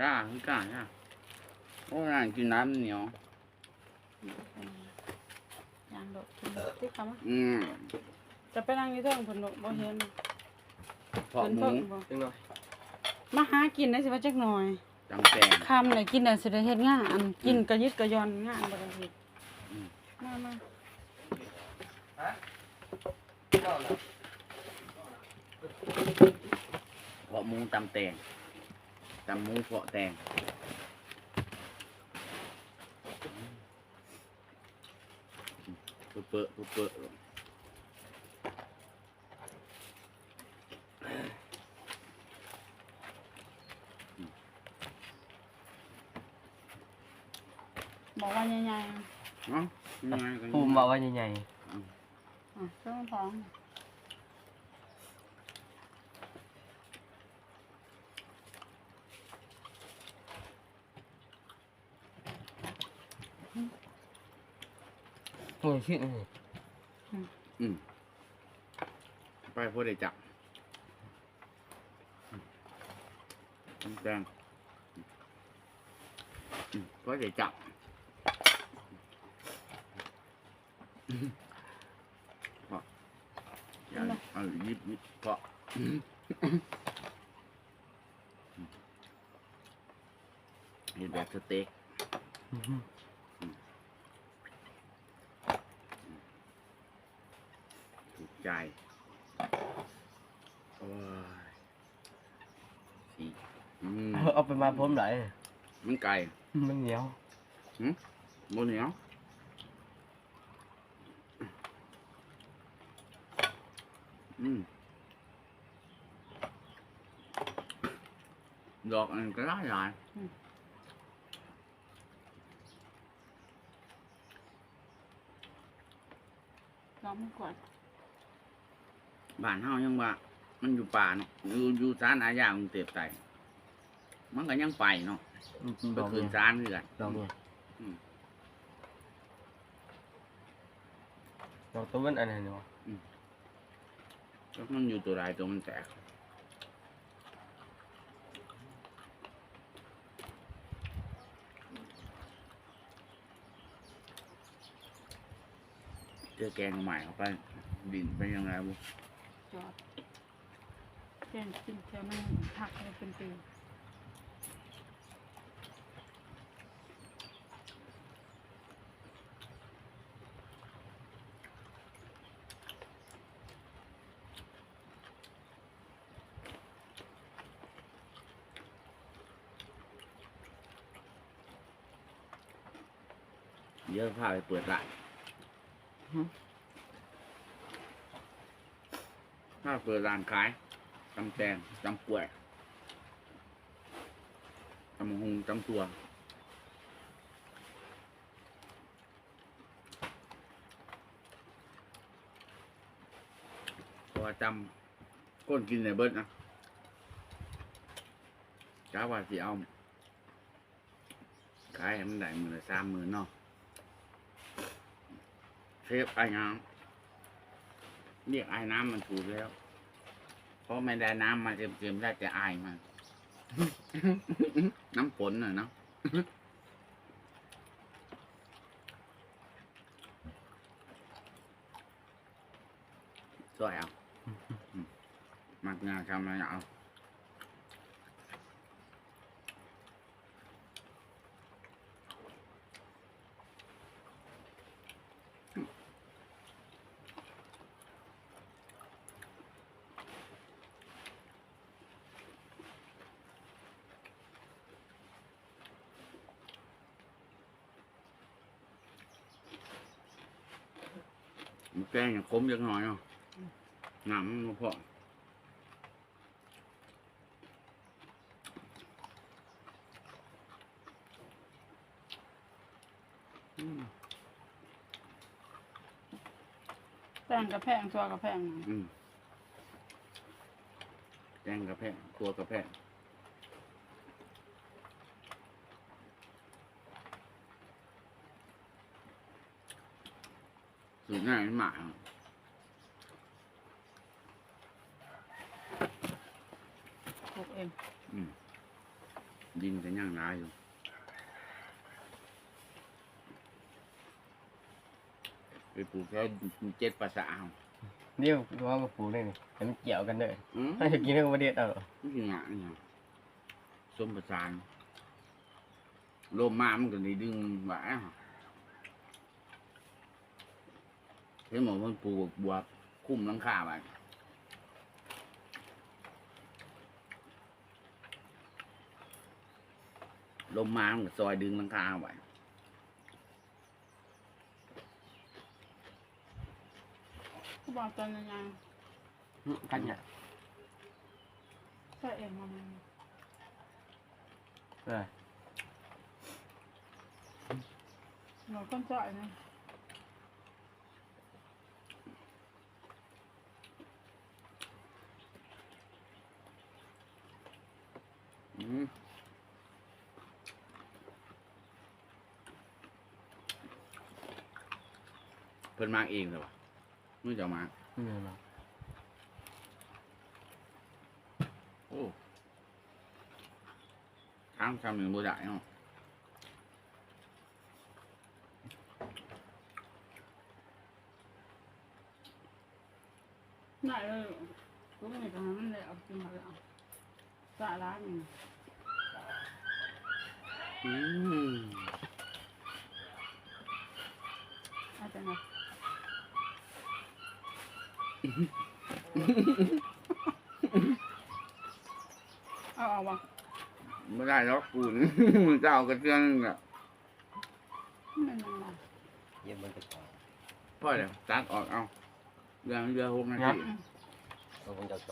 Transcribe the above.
จ้าคือกล้าจ้าโอ้ยนั่นกินน้ำเหนียวยางดอกกินที่คำว่าอืมจะไปนั่งอยู่เทิงผลบ่เห็นเพาะหมูเพิ่นบ่จังหน่อยมาหากินได้สิว่าจักหน่อยจำแตงคำเลยกินได้สิได้เฮ็ดงานอันกินกระยิดกระยอนงานบ่ได้เฮ็ดอืมมามาฮะเข้าแล้วเพาะหมูจำแตงจำหมูเพาะแตง เปื่อะเปื่อะบอกว่าใหญ่เนาะยังไงกัน ภูมิบอกว่าใหญ่ ๆอะเครื่องท้อง ๆ โอ้ยชิดนี่อืมไปพอได้จับแตงอืมพอได้จับพาะอย่าเอายิบยิบพาะเห็นแบบสเต็ก ถูกใจโอ้ยสีอืมเอาไปมาพร้อมไหนมันไก่ มันเหนียวบนเหนียวอืมดอกอันก็ได้หลายลองมันก่อน บ้านเฮายังว่า มันอยู่ป่าเนาะอยู่อยู่ศาลอาญากรุงเทพไต่มันก็ยังไปเนาะดไปอกคืเนี่นยศาลคือกันดอกเนี่ยอืมดอกตัวมันอันไหนเนาะแล้วมันอยู่ตัวใดตัวมันแตกเจอแกงใหม่เข้าไปดินไปยังไงบุ จอดแกงกินแถวนั้นผักเลยเป็นปีเยอะพาไปเปิดร้านถ้าเปิดร้านขายจำแตงจำป่วยจำหงจำตัวเพราะว่าจำก้นกินในเบิดนะจ้าว่าสิเอาขายให้มันได้มือละสามหมื่นเนาะเชฟไอ้น้ำเรียกไอ้น้ำมันถูกแล้ว ราะไม่ได้น้ำมาเต็มๆได้แต่ไอมานน้ำฝนน่ะเนาะช่วยอะมมักงานทำอะไรเอา มันแกงอย่างคมจังหน่อยเนาะน้ำมันบ่พออืมแป้งกระแพงตัวกระแพงอืมแกงกระแพงตัวกระแพง สูตรง่ายมันหมาปลูกเองอืมดินจะย่างร้ายอยู่ไปปลูกแค่เจ็ดภาษาเอาเดี๋ยวดูว่ามาปลูกได้นี่ให้มันเกี่ยวกันเด้ออืมถ้าจะกินเรื่องประเด็ดเอาเหรอนี่คือหงะนี่ครับส้มประสานลมมามันก็ได้ดึงไหวอะ เห็นหมอมันปลูกบวบคุ้มหลังคาไว้ลมมามันก็ซอยดึงหลังคาไว้เขาบอกตอนนั้นยังกันเนี่ยใส่เองมามันเออหนูต้นจ่อยนะ อืมเพิ่นมาเองเลยวะไม่จะเอามานี่เนาะโอ้ทางทำหนึ่งบ่ได้เนาะไหนเลยลูกนี่ตรงนั้นมันเลยเอากินมาแล้วสาร้านนี่อืมอาจารย์นะ เอาเอาวะไม่ได้หรอกกูนี่มึงจะเอากระเทือนอะมันมันมันเย็นมันจะก่อนพ่อเดี๋ยวตักออกเอาเรือเรือหกนาทีเอาคนจะ